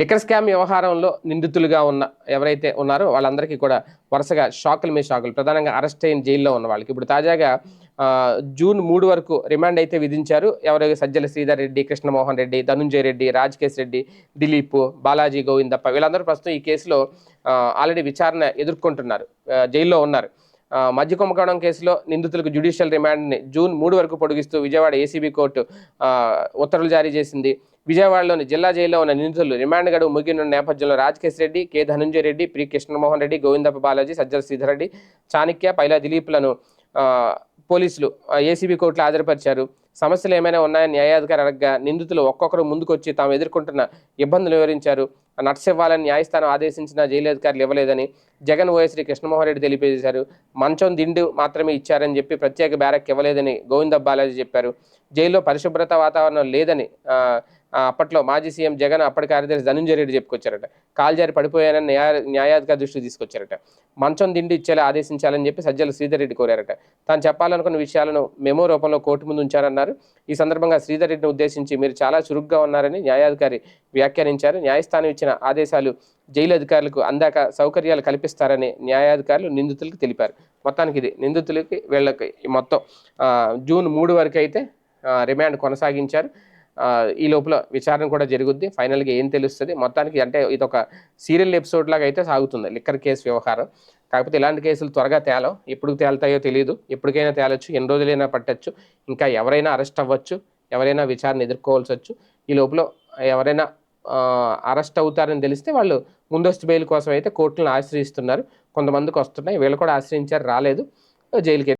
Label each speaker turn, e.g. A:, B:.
A: Liquor scam వ్యవహారంలో నిందితులుగా ఉన్న ఎవరైతే ఉన్నారో వాళ్ళందరికీ కూడా వరుసగా షాకుల మీద షాకులు. ప్రధానంగా అరెస్ట్ అయిన జైల్లో ఉన్న వాళ్ళకి. ఇప్పుడు తాజాగా జూన్ మూడు వరకు రిమాండ్ అయితే విధించారు. ఎవరైతే సజ్జల శ్రీధర్ రెడ్డి కృష్ణమోహన్ రెడ్డి ధనుంజయ రెడ్డి రాజకేష్ రెడ్డి దిలీప్ బాలాజీ గోవిందప్ప వీళ్ళందరూ ప్రస్తుతం ఈ కేసులో ఆల్రెడీ విచారణ ఎదుర్కొంటున్నారు. జైల్లో ఉన్నారు. మధ్య కుంభకోణం కేసులో నిందితులకు జ్యుడిషియల్ రిమాండ్ని జూన్ మూడు వరకు పొడిగిస్తూ విజయవాడ ఏసీబీ కోర్టు ఉత్తర్వులు జారీ చేసింది. విజయవాడలోని జిల్లా జైల్లో ఉన్న నిందితులు రిమాండ్ గడువు ముగిన నేపథ్యంలో రాజకేశ్ రెడ్డి కె. ధనంజయ రెడ్డి పి కృష్ణమోహన్ రెడ్డి గోవిందప్ప బాలాజీ సజ్జల శ్రీధర్ రెడ్డి చాణక్య పైలా దిలీప్లను పోలీసులు ఏసీబీ కోర్టులో హాజరుపరిచారు. సమస్యలు ఏమైనా ఉన్నాయని న్యాయాధికారి అడగగా నిందితులు ఒక్కొక్కరు ముందుకొచ్చి తాము ఎదుర్కొంటున్న ఇబ్బందులు వివరించారు. నట్స్ ఇవ్వాలని న్యాయస్థానం ఆదేశించిన జైలు అధికారులు ఇవ్వలేదని జగన్ వైఎస్ శ్రీ కృష్ణమోహన్ రెడ్డి తెలియజేశారు. మంచం దిండు మాత్రమే ఇచ్చారని చెప్పి ప్రత్యేక బ్యారక్ ఇవ్వలేదని గోవింద బాలాజీ చెప్పారు. జైల్లో పరిశుభ్రత వాతావరణం లేదని అప్పట్లో మాజీ సీఎం జగన్ అప్పటి కార్యదర్శి ధనుంజయ రెడ్డి చెప్పుకొచ్చారట. కాల్జారి పడిపోయానని న్యాయ న్యాయాధికారి దృష్టికి తీసుకొచ్చారట. మంచం దిండి ఇచ్చేలా ఆదేశించాలని చెప్పి సజ్జల శ్రీధర్ రెడ్డి కోరారట. తాను చెప్పాలనుకున్న విషయాలను మెమో రూపంలో కోర్టు ముందు ఉంచారన్నారు. ఈ సందర్భంగా శ్రీధర్ రెడ్డిని ఉద్దేశించి మీరు చాలా చురుగ్గా ఉన్నారని న్యాయాధికారి వ్యాఖ్యానించారు. న్యాయస్థానం ఇచ్చిన ఆదేశాలు జైలు అధికారులకు అందాక సౌకర్యాలు కల్పిస్తారని న్యాయాధికారులు నిందితులకు తెలిపారు. మొత్తానికి ఇది నిందితులకి వీళ్ళకి మొత్తం జూన్ మూడు వరకు అయితే రిమాండ్ కొనసాగించారు. ఈ లోపల విచారణ కూడా జరుగుద్ది. ఫైనల్గా ఏం తెలుస్తుంది? మొత్తానికి అంటే ఇది ఒక సీరియల్ ఎపిసోడ్ లాగా అయితే సాగుతుంది లిక్కర్ కేసు వ్యవహారం. కాకపోతే ఇలాంటి కేసులు త్వరగా తేలం ఎప్పుడు తేలుతాయో తెలియదు ఎప్పటికైనా తేలొచ్చు ఎన్ని రోజులైనా పట్టచ్చు. ఇంకా ఎవరైనా అరెస్ట్ అవ్వచ్చు ఎవరైనా విచారణ ఎదుర్కోవాల్సి వచ్చు ఈ లోపల ఎవరైనా అరెస్ట్ అవుతారని తెలిస్తే వాళ్ళు ముందస్తు బెయిల్ కోసం అయితే కోర్టులను ఆశ్రయిస్తున్నారు. కొంతమందికి వస్తున్నాయి. వీళ్ళు కూడా ఆశ్రయించారు రాలేదు. జైలుకి